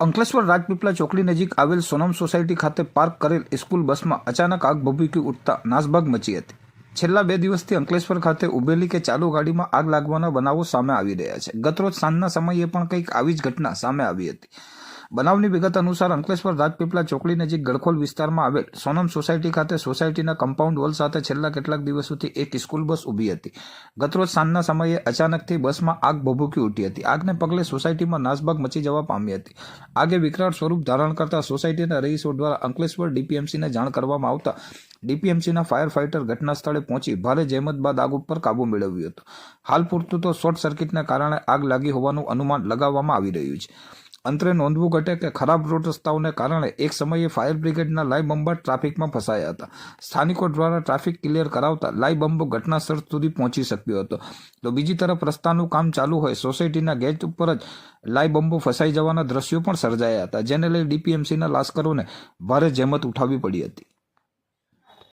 અંકલેશ્વર રાજપીપળા ચોકડી નજીક આવેલ સોનમ સોસાયટી ખાતે પાર્ક કરેલ સ્કૂલ બસમાં અચાનક આગ ભભૂકી ઉઠતા નાસભાગ મચી હતી. છેલ્લા બે દિવસથી અંકલેશ્વર ખાતે ઉભેલી કે ચાલુ ગાડીમાં આગ લાગવાના બનાવો સામે આવી રહ્યા છે. ગતરોજ સાંજના સમયે પણ કંઈક આવી જ ઘટના સામે આવી હતી. બનાવની વિગત અનુસાર અંકલેશ્વર રાજપીપળા ચોકડી નજીક ગળખોલ વિસ્તારમાં આવેલ સોનમ સોસાયટી ખાતે સોસાયટીના કમ્પાઉન્ડ વોલ સાથે છેલ્લા કેટલાક દિવસોથી એક સ્કૂલ બસ ઊભી હતી. ગતરોજ સાંજના સમયે અચાનકથી બસમાં આગ ભભૂકી ઉઠી હતી. આગને પગલે સોસાયટીમાં નાસભાગ મચી જવા પામી હતી. આગે વિકરાળ સ્વરૂપ ધારણ કરતા સોસાયટીના રહીશો દ્વારા અંકલેશ્વર ડીપીએમસીને જાણ કરવામાં આવતા ડીપીએમસીના ફાયર ફાઇટર ઘટના સ્થળે પહોંચી ભારે જહેમત બાદ આગ ઉપર કાબુ મેળવ્યો હતો. હાલ પૂરતું તો શોર્ટ સર્કિટને કારણે આગ લાગી હોવાનું અનુમાન લગાવવામાં આવી રહ્યું છે. અંતરે નોંધવું ઘટે કે ખરાબ રોડ રસ્તાઓને કારણે એક સમયે ફાયર બ્રિગેડના લાઈ બંબાટ ટ્રાફિકમાં ફસાયા હતા. સ્થાનિકો દ્વારા ટ્રાફિક ક્લિયર કરાવતા લાઈ બંબો ઘટના સ્થળ સુધી પહોંચી શક્યો હતો. તો બીજી તરફ રસ્તાનું કામ ચાલુ હોય સોસાયટીના ગેટ ઉપર જ લાઈ બંબો ફસાઈ જવાના દ્રશ્યો પણ સર્જાયા હતા, જેને લઈ ડીપીએમસીના લાશ્કરોને ભારે જહેમત ઉઠાવવી પડી હતી.